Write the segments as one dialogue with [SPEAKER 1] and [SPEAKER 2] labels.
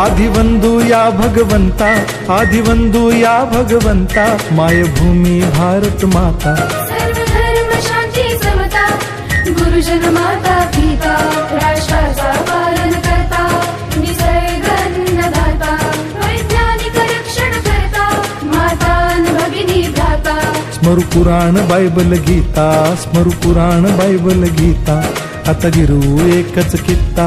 [SPEAKER 1] ಆದಿವಂದು ಯಾ ಭಗವಂತ ಆದಿವಂದು ಯಾ ಭಗವಂತ ಮಾಯಭೂಮಿ ಭಾರತ
[SPEAKER 2] ಮಾತಾ ಸರ್ವಧರ್ಮ ಶಾಂತಿ ಸಮತಾ ಗುರುಜನ ಮಾತಾ ಪೀತಾ ರಾಷ್ಟ್ರದ ಪಾಲನ करता ನಿಸರ್ಗ ಅನ್ನದಾತಾ ವೈಜ್ಞಾನಿಕ ರಕ್ಷಣ करता माता भगिनी भ्राता
[SPEAKER 1] स्मरु पुराण बायबल गीता स्मरु पुराण बायबल गीता आता गिरू एकच कित्ता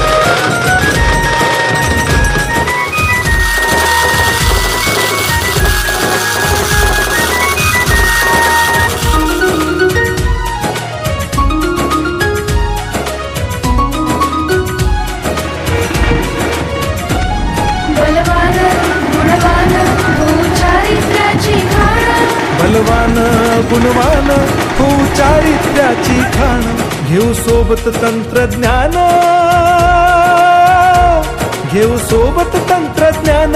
[SPEAKER 2] गुणवान
[SPEAKER 1] हो चारित्र्याची खाण घेऊ सोबत तंत्रज्ञान. घेऊ सोबत तंत्रज्ञान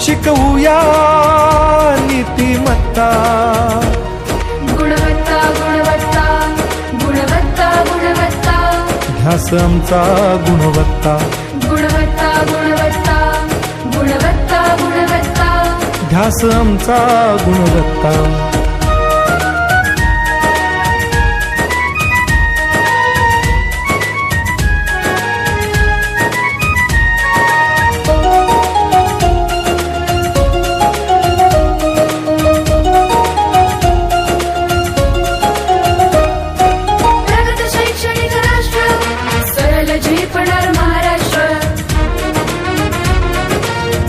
[SPEAKER 1] शिकवूया नीतिमत्ता.
[SPEAKER 2] गुणवत्ता गुणवत्ता गुणवत्ता गुणवत्ता.
[SPEAKER 1] ध्यास आमचा गुणवत्ता.
[SPEAKER 2] गुणवत्ता गुणवत्ता गुणवत्ता गुणवत्ता.
[SPEAKER 1] ध्यास आमचा गुणवत्ता.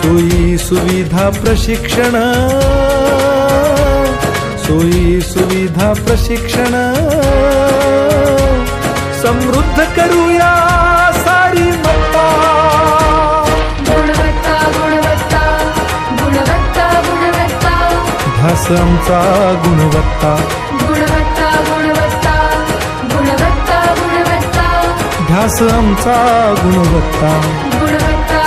[SPEAKER 1] सोयी सुविधा प्रशिक्षण. सोयी सुविधा प्रशिक्षण. समृद्ध करूया सारी मत्ता.
[SPEAKER 2] गुणवत्ता गुणवत्ता गुणवत्ता गुणवत्ता.
[SPEAKER 1] आमचा गुणवत्ता.
[SPEAKER 2] गुणवत्ता गुणवत्ता गुणवत्ता गुणवत्ता.
[SPEAKER 1] ध्यास आमचा गुणवत्ता
[SPEAKER 2] गुणवत्ता. गुणवत्ता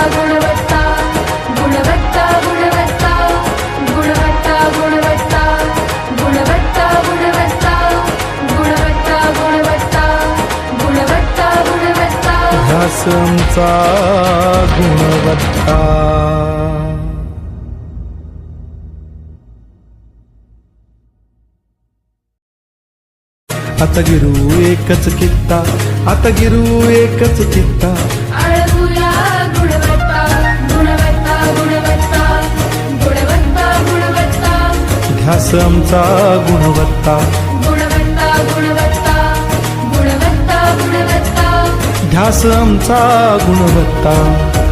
[SPEAKER 1] आमचा गुणवत्ता. आता गिरू एकच कित्ता आता गिरू एकच कित्ता.
[SPEAKER 2] गुणवत्ता.
[SPEAKER 1] ध्यास आमचा
[SPEAKER 2] गुणवत्ता.
[SPEAKER 1] ध्यास आमचा गुणवत्ता.